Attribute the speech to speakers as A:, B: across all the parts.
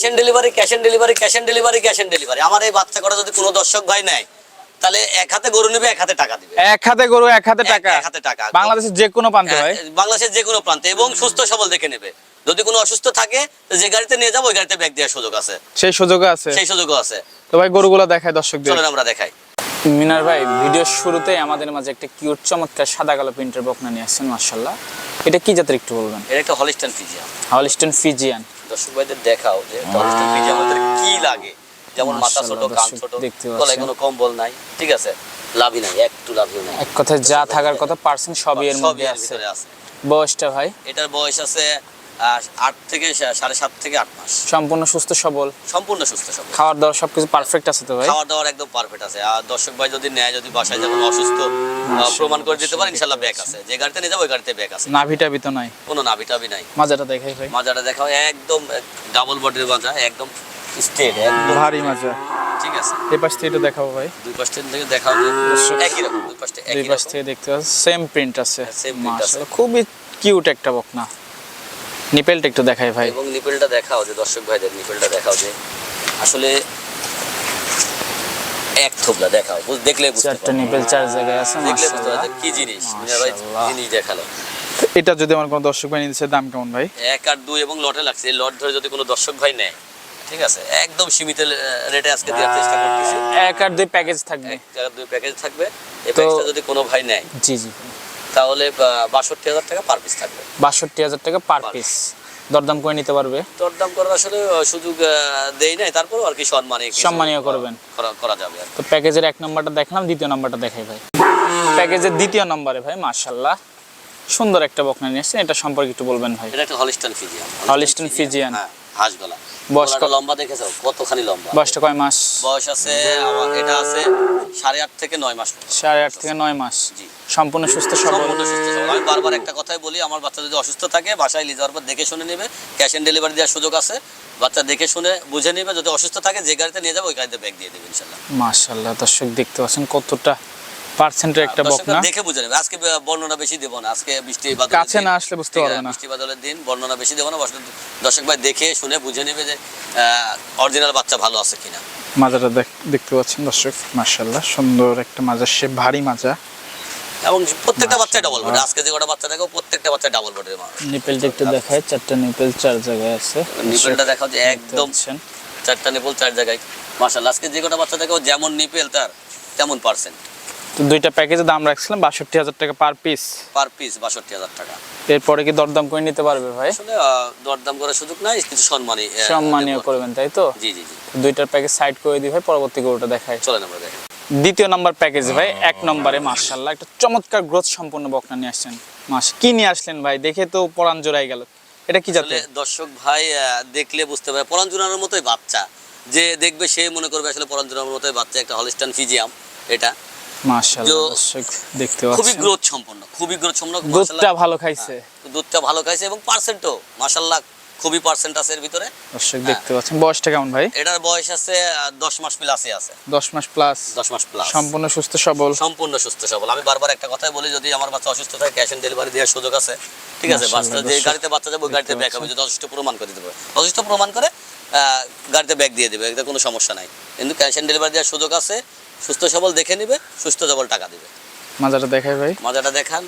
A: Cash on delivery cash on delivery cash on delivery cash on delivery আমার এই বাচ্চা করা যদি কোনো দর্শক ভাই নেয় তাহলে এক হাতে গরু নেবে এক হাতে টাকা দিবে।
B: এক হাতে গরু এক হাতে টাকা।
A: এক হাতে টাকা।
B: বাংলাদেশের যে কোনো প্রান্তে ভাই।
A: হ্যাঁ, বাংলাদেশের যে কোনো প্রান্তে। এবং সুস্থ সবল দেখে নেবে। যদি কোনো অসুস্থ থাকে তো যে গাড়িতে নিয়ে যাব ওই গাড়িতে ব্যাগ দেওয়ার সুযোগ আছে।
B: সেই সুযোগ আছে।
A: সেই সুযোগও আছে।
B: তো ভাই গরুগুলো দেখায় দর্শকদের।
A: চলেন আমরা দেখাই।
B: মিনার ভাই ভিডিওর শুরুতেই আমাদের মাঝে একটা কিউট চমৎকার সাদা কালো প্রিন্টের বকনা নিয়ে আসছেন মার্শাল্লাহ এটা কি জাতের একটু বলবেন?
A: এটা একটা হলিস্টান ফিজিয়াম
B: হলিস্টন ফিজিয়ান
A: দর্শক ভাইদের দেখাও যে ওদের কি লাগে। যেমন মাথা ছোট কান ছোট গলায় কোনো কম্বল নাই ঠিক আছে? লাভই নাই একটু লাভই নাই।
B: এক কথায় যা থাকার কথা পার্সেন্ট সবই এর মধ্যে আছে। বয়সটা ভাই?
A: এটার বয়স আছে আট থেকে সাড়ে সাত থেকে আট মাস।
B: সম্পূর্ণ সুস্থ সবল?
A: সম্পূর্ণ সুস্থ সবল।
B: খাওয়ার দাওয়ার সবকিছু পারফেক্ট আছে তো ভাই?
A: খাওয়ার দাওয়ার একদম পারফেক্ট আছে। আর দর্শক ভাই যদি নেয় যদি বাসায় যেমন অসুস্থ প্রমাণ করে দিতে পারে ইনশাল্লাহ ব্যাগ আছে। যে গাড়িতে নিয়ে যাব ওই গাড়িতে ব্যাগ আছে।
B: নাভিটা বিত নাই?
A: কোনো নাই।
B: মাজাটা দেখাই ভাই।
A: মাজাটা দেখাও একদম ডাবল বডির মাজা একদম স্ট্রেট একদম
B: ভারী মাজা।
A: ঠিক আছে।
B: এই পাশ থেকে একটু দেখাবো ভাই।
A: দুই পাশ থেকে দেখাও একই রকম দুই
B: দুই
A: একই
B: পাশ থেকে দেখতে সেম প্রিন্ট আছে।
A: হ্যাঁ, same print আছে।
B: খুবই কিউট একটা বকনা। নিপেলটা একটু দেখাই ভাই।
A: এবং নিপেলটা দেখাও যে দর্শক ভাইদের নিপেলটা দেখাও যে আসলে এক থোবলা দেখাও বুঝ- দেখলে
B: চারটা নিপেল চার জায়গায় আছে
A: দেখলে বুঝতে কি জিনিস ভাই জিনিস দেখাল।
B: এটা যদি আমার কোনো দর্শক ভাই নিতে দাম কেমন ভাই?
A: এক আর দুই এবং লটে লাগছে এই লট ধরে যদি কোনো দর্শক ভাই নেয় ঠিক আছে? একদম সীমিত রেটে আজকে দেওয়ার চেষ্টা করতেছি।
B: এক আর দুই প্যাকেজ থাকবে।
A: এক জায়গায় দুই প্যাকেজ থাকবে এই প্যাকেজটা যদি কোনো ভাই নেয়।
B: জি জি।
A: তাহলে বাষট্টি হাজার টাকা পার পিস থাকবে।
B: বাষট্টি হাজার টাকা পার পিস দরদাম করে নিতে পারবে।
A: দরদাম করার আসলে সুযোগ দেই নাই। তারপরও আর কি সম্মানে কিছু,
B: সম্মানীয় করবেন।
A: করা- যাবে আর
B: তো প্যাকেজের এক নম্বরটা দেখলাম দ্বিতীয় নাম্বারটা দেখাই ভাই। প্যাকেজের দ্বিতীয় নম্বরে ভাই মাশাল্লাহ সুন্দর একটা বকনা নিয়ে এসেছেন এটা সম্পর্কে একটু বলবেন ভাই।
A: এটা একটা হলিস্টান ফিজিয়ান
B: হলিস্টান ফিজিয়ান।
A: হ্যাঁ হাঁস গলা
B: বয়স?
A: লম্বা দেখেছ? কতখানি লম্বা?
B: বয়সটা কয় মাস?
A: বয়স আছে আমার এটা আছে সাড়ে আট থেকে নয় মাস।
B: সাড়ে আট থেকে নয় মাস।
A: জি।
B: সম্পূর্ণ সুস্থ সবল।
A: সম্পূর্ণ সুস্থ সবল। আমি বারবার একটা কথাই বলি আমার বাচ্চা যদি অসুস্থ থাকে বাসায় নিয়ে যাওয়ার পর দেখে শুনে নেবে ক্যাশ অন ডেলিভারি দেওয়ার সুযোগ আছে। বাচ্চা দেখে শুনে বুঝে নেবে যদি অসুস্থ থাকে যে গাড়িতে নিয়ে যাবে ওই গাড়িতে ব্যাগ দিয়ে দেবে ইনশাল্লাহ।
B: মাশাল্লাহ দর্শক দেখতে পাচ্ছেন কতটা পার্সেন্টের একটা বকনা
A: দেখে বুঝে নেবে। আজকে বর্ণনা বেশি দেবো না। আজকে বৃষ্টি বাদলের
B: কাছে না আসলে বুঝতে পারবে না।
A: বৃষ্টি বাদলের দিন বর্ণনা বেশি দেবো না। দর্শক ভাই দেখে শুনে বুঝে নেবে যে অরিজিনাল বাচ্চা ভালো আছে কিনা।
B: মাজাটা দেখ- দেখতে পাচ্ছেন দর্শক মাশাল্লাহ সুন্দর একটা মাজা সে ভারী মাজা।
A: এবং প্রত্যেকটা বাচ্চা ডাবল বডি আজকে যে কটা বাচ্চা দেখো প্রত্যেকটা বাচ্চা ডাবল বডির মা।
B: নিপেলটা একটু দেখায় চারটা নিপেল চার জায়গায় আছে।
A: নিপেলটা দেখাও যে একদম। চারটা নিপল চার জায়গায়। মাশাআল্লাহ আজকে যে কটা বাচ্চা দেখো যেমন নিপেল তার তেমন পার্সেন্ট
B: তো দুইটা প্যাকেজে দাম রাখছিলাম বাষট্টি হাজার টাকা পার পিস
A: পার পিস বাষট্টি হাজার টাকা।
B: এরপরে কি দরদাম করে নিতে পারবে ভাই?
A: আসলে দরদাম করার সুযোগ নাই কিছু সম্মানই আহ,
B: সম্মানীয় করবেন তাই তো?
A: জি জি জি।
B: দুইটার প্যাকেজ সাইড করে দিই ভাই পরবর্তী গরুটা দেখায়
A: চলেন আমরা দেখেন
B: দ্বিতীয় নাম্বার প্যাকেজ ভাই এক নম্বরে মার্শাল্লাহ একটা চমৎকার গ্রোথ সম্পূর্ণ বকনা নিয়ে আসছেন। মাস কি নিয়ে আসলেন ভাই? দেখে তো পরাণ জোড়াই গেল। এটা কি জাতের?
A: দর্শক ভাই দেখলে বুঝতে পারে পরাঞ্জনার মতোই বাচ্চা। যে দেখবে সে মনে করবে আসলে পরাঞ্জনার মতোই বাচ্চা একটা হলিস্টান ফিজিয়াম এটা।
B: দেখতে
A: খুবই গ্রোথ সম্পন্ন খুবই গ্রোথ সম্পন্ন
B: দুধটা ভালো খাইছে।
A: হ্যাঁ, দুধটা ভালো খাইছে এবং পার্সেন্টও মাশাল্লাহ খুবই পার্সেন্ট আছে এর ভিতরে।
B: দর্শক দেখতে পাচ্ছেন। বয়সটা কেমন ভাই?
A: এটার বয়স আছে আহ, দশ মাস প্লাসে আছে।
B: দশ মাস প্লাস
A: দশ মাস প্লাস
B: সম্পূর্ণ সুস্থ সবল।
A: সম্পূর্ণ সুস্থ সবল। আমি বারবার একটা কথাই বলি যদি আমার বাচ্চা অসুস্থ থাকে ক্যাশ অন ডেলিভারি দেওয়ার সুযোগ আছে। ঠিক আছে? বাচ্চা যে গাড়িতে বাচ্চা যাবে ওই গাড়িতে ব্যাক হবে। যদি অসুস্থ প্রমাণ করে দিতে পারে অসুস্থ প্রমাণ করে গাড়িতে ব্যাগ দিয়ে দেবে। এতে কোনো সমস্যা নাই। কিন্তু ক্যাশ অন ডেলিভারি দেওয়ার সুযোগ আছে। সুস্থ সবল দেখে নিবে। সুস্থ সবল টাকা দিবে।
B: মাজাটা দেখাই ভাই।
A: মাজাটা দেখান।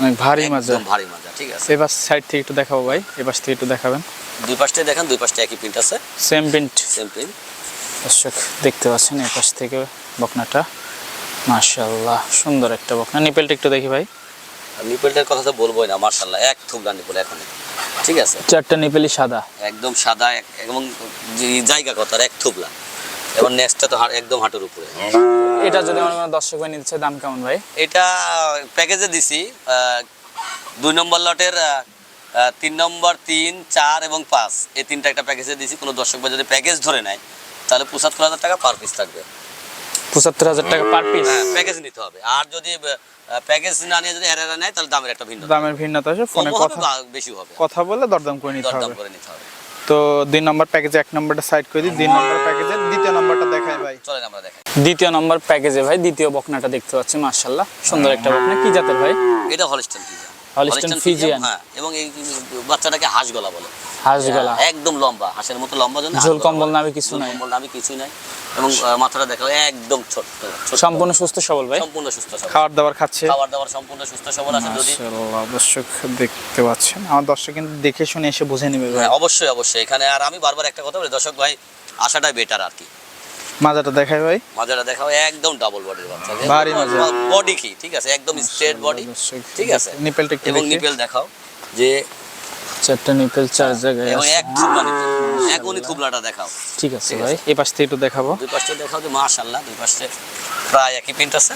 B: অনেক ভারী মাজা।
A: একদম ভারী মাজা ঠিক আছে।
B: এবার সাইড থেকে একটু দেখাবো ভাই এবার থেকে একটু দেখাবেন।
A: দুই পাশটাই দেখান দুই পাশটা একই প্রিন্ট আছে।
B: সেম প্রিন্ট
A: সেম প্রিন্ট
B: দর্শক দেখতে পাচ্ছেন এই পাশ থেকে বকনাটা। মাশাআল্লাহ সুন্দর একটা বকনা। নিপেলটা একটু দেখি ভাই।
A: নিপেলটার কথা তো বলবোই না মার্শাল্লাহ এক থুবলা নিপেল এখন। ঠিক আছে?
B: চারটা নিপেলই সাদা।
A: একদম সাদা এবং জায়গা কত আর এক থুবলা এবং নেক্সটটা তো একদম হাঁটুর উপরে।
B: এটা যদি আমার দর্শক ভাই নিতে দাম কেমন ভাই?
A: এটা প্যাকেজে দিছি দুই নম্বর লটের তিন নম্বর তিন চার এবং পাঁচ। এই তিনটা একটা প্যাকেজে দিছি কোনো দর্শক ভাই যদি প্যাকেজ ধরে নেয় তাহলে পঁচাত্তর হাজার টাকা পার পিস থাকবে।
B: পঁচাত্তর হাজার টাকা পার পিস
A: হ্যাঁ প্যাকেজ নিতে হবে। আর যদি প্যাকেজ না নিয়ে যদি এরা নেয় তাহলে দামের একটা ভিন্ন
B: দামের ভিন্নতা আছে ফোনে কথা
A: বেশি হবে।
B: কথা বলে দরদাম করে নিতে
A: দরদাম
B: হবে।
A: করে নিতে হবে।
B: তো দুই নম্বর প্যাকেজে এক নম্বরটা সাইড করে দিই। দুই নম্বর দেখাই ভাই।
A: চলেন আমরা দেখাই।
B: দ্বিতীয় নম্বর প্যাকেজে ভাই দ্বিতীয় বকনাটা দেখতে পাচ্ছি মাশাআল্লাহ। সুন্দর একটা বকনা কি জাতের ভাই?
A: এটা হলিস্টন
B: Holstein
A: Holstein
B: Friesian।
A: হ্যাঁ এবং এই বাচ্চাটাকে হাঁস গলা বলে।
B: হাঁস গলা
A: হ্যাঁ, একদম লম্বা হাঁসের মতো লম্বা জন্য
B: ঝোল কম্বল নামে কিছু নাই।
A: কম্বল নামে কিছুই নাই এবং মাথাটা দেখো একদম ছোট্ট ছোট্ট।
B: সম্পূর্ণ সুস্থ সবল ভাই?
A: সম্পূর্ণ সুস্থ সবল।
B: খাবার দাবার খাচ্ছে?
A: খাবার দাবার সম্পূর্ণ সুস্থ সবল আছে যদি।
B: মাশাআল্লাহ দর্শক দেখতে পাচ্ছেন। আমার দর্শক কিন্তু দেখে শুনে এসে বুঝে নেবে ভাই।
A: হ্যাঁ, অবশ্যই অবশ্যই। এখানে আর আমি বারবার একটা কথা বলি দর্শক ভাই আসাটাই বেটার আর কি।
B: মাজাটা দেখাই ভাই।
A: মাজাটা দেখাও একদম ডাবল বডির বাচ্চা।
B: ভারী মাজা।
A: বডি কি ঠিক আছে? একদম স্ট্রেট বডি ঠিক আছে?
B: নিপেলটা একটু
A: এবং নিপেল দেখাও যে
B: চারটা নিপেল চার জায়গায়
A: এবং
B: আছে।
A: এক থুবলা নিপেল এখনই থুবলাটা দেখাও।
B: ঠিক আছে ভাই এই পাশ থেকে একটু দেখাবো।
A: দুই পাশে দেখাও যে মাশাআল্লাহ দুই পাশে প্রায় একই প্রিন্ট আছে।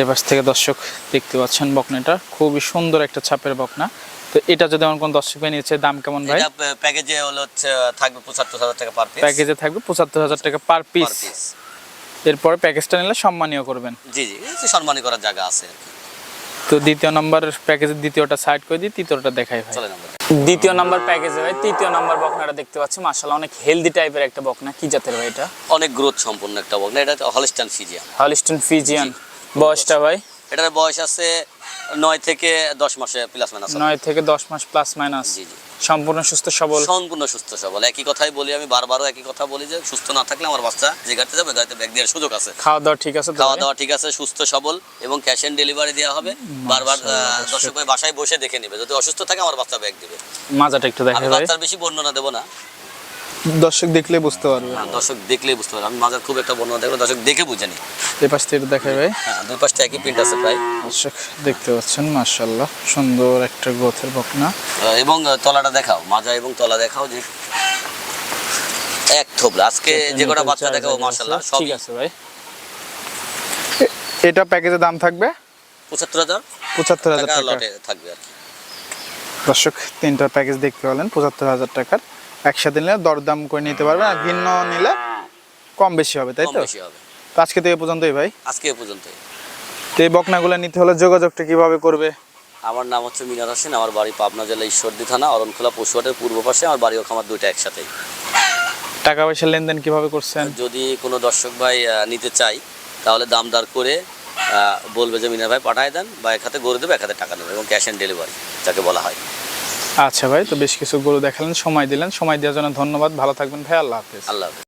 B: এই পাশ থেকে দর্শক দেখতে পাচ্ছেন বকনাটা। খুবই সুন্দর একটা ছাপের বকনা। তো এটা যদি আমার কোন দর্শক ভাই নিচ্ছে দাম কেমন ভাই?
A: প্যাকেজে হলো হচ্ছে থাকবে পঁচাত্তর হাজার টাকা পার পিস
B: প্যাকেজে থাকবে পঁচাত্তর হাজার টাকা পার পিস এরপরে প্যাকেজটা নিলে সম্মানীয় করবেন।
A: জি জি সম্মানী করার জায়গা আছে
B: তো দ্বিতীয় নাম্বার প্যাকেজের দ্বিতীয়টা সাইড করে দিই তৃতীয়টা দেখাই ভাই। দ্বিতীয় নাম্বার প্যাকেজে ভাই তৃতীয় নাম্বার বকনাটা দেখতে পাচ্ছি মাশাআল্লাহ অনেক হেলদি টাইপের একটা বকনা। কি জাতের ভাই এটা?
A: অনেক গ্রোথ সম্পন্ন একটা বকনা এটা হলস্টান ফিজিয়ান
B: হলিস্টন ফিজিয়ান বয়সটা ভাই?
A: এটার বয়স আছে নয় থেকে দশ মাসে প্লাস মাইনাস
B: নয় থেকে দশ মাস প্লাস মাইনাস
A: জি জি।
B: সম্পূর্ণ সুস্থ সবল।
A: সম্পূর্ণ সুস্থ সবল। একই কথাই বলি আমি বারবারও একই কথা বলি যে সুস্থ না থাকলে আমার বাচ্চা যে গাড়িতে যাবে গাড়িতে ব্যাগ দেওয়ার সুযোগ আছে।
B: খাওয়া দাওয়া ঠিক আছে
A: খাওয়া দাওয়া ঠিক আছে সুস্থ সবল এবং ক্যাশ অন ডেলিভারি দেওয়া হবে। বারবার আহ, দর্শক। ভাই বাসায় বসে দেখে নেবে। যদি অসুস্থ থাকে আমার বাচ্চা ব্যাগ দিবে।
B: মাজাটা একটু দেখে ভাই।
A: বাচ্চার বেশি বর্ণনা দেবো না।
B: দর্শক দেখলে বুঝতে পারবে।
A: হ্যাঁ, দর্শক দেখলেই বুঝতে পারবে। আমি মাজার খুব একটা বর্ণনা দেবো দর্শক দেখে বুঝে নি
B: এই পাশ থেকে দেখা ভাই।
A: হ্যাঁ দুই পাশটা একই প্রিন্ট আছে প্রায়।
B: দর্শক দেখতে পাচ্ছেন মাশাআল্লাহ সুন্দর একটা গোথের বকনা।
A: এবং তলাটা দেখাও মাজা এবং তলা দেখাও যে এক থোবলা। আজকে যে কটা বাচ্চা দেখাও মাশাল্লাহ
B: ঠিক আছে ভাই। এটা প্যাকেজের দাম থাকবে?
A: পঁচাত্তর হাজার?
B: পঁচাত্তর হাজার
A: টাকা থাকবে আর
B: দর্শক তিনটার প্যাকেজ দেখতে পেলেন পঁচাত্তর হাজার টাকার। একসাথে নিলে দরদাম করে নিতে পারবেন আর ভিন্ন নিলে কম বেশি হবে তাই তো?
A: বেশি হবে।
B: তো আজকে তো এ পর্যন্তই ভাই।
A: আজকে এ পর্যন্তই।
B: তো এই বকনাগুলো নিতে হলে যোগাযোগটা কীভাবে করবে?
A: আমার নাম হচ্ছে মিনার হোসেন আমার বাড়ি পাবনা জেলা ঈশ্বরদী থানা অরণখোলা পশুহাটের পূর্ব পাশে আমার বাড়ি ও খামার দুইটা একসাথেই।
B: টাকা পয়সা লেনদেন কীভাবে করছেন?
A: যদি কোনো দর্শক ভাই আহ, নিতে চাই তাহলে দাম দর করে আহ, বলবে যে মিনার ভাই পাঠায় দেন বা এক হাতে গড়ে দেবে এক হাতে টাকা নেবে এবং ক্যাশ অন ডেলিভারি যাকে বলা হয়।
B: আচ্ছা ভাই, তো বেশ কিছু গরু দেখালেন, সময় দিলেন। সময় দেওয়ার জন্য ধন্যবাদ। ভালো থাকবেন ভাই, আল্লাহ হাফিজ।
A: আল্লাহ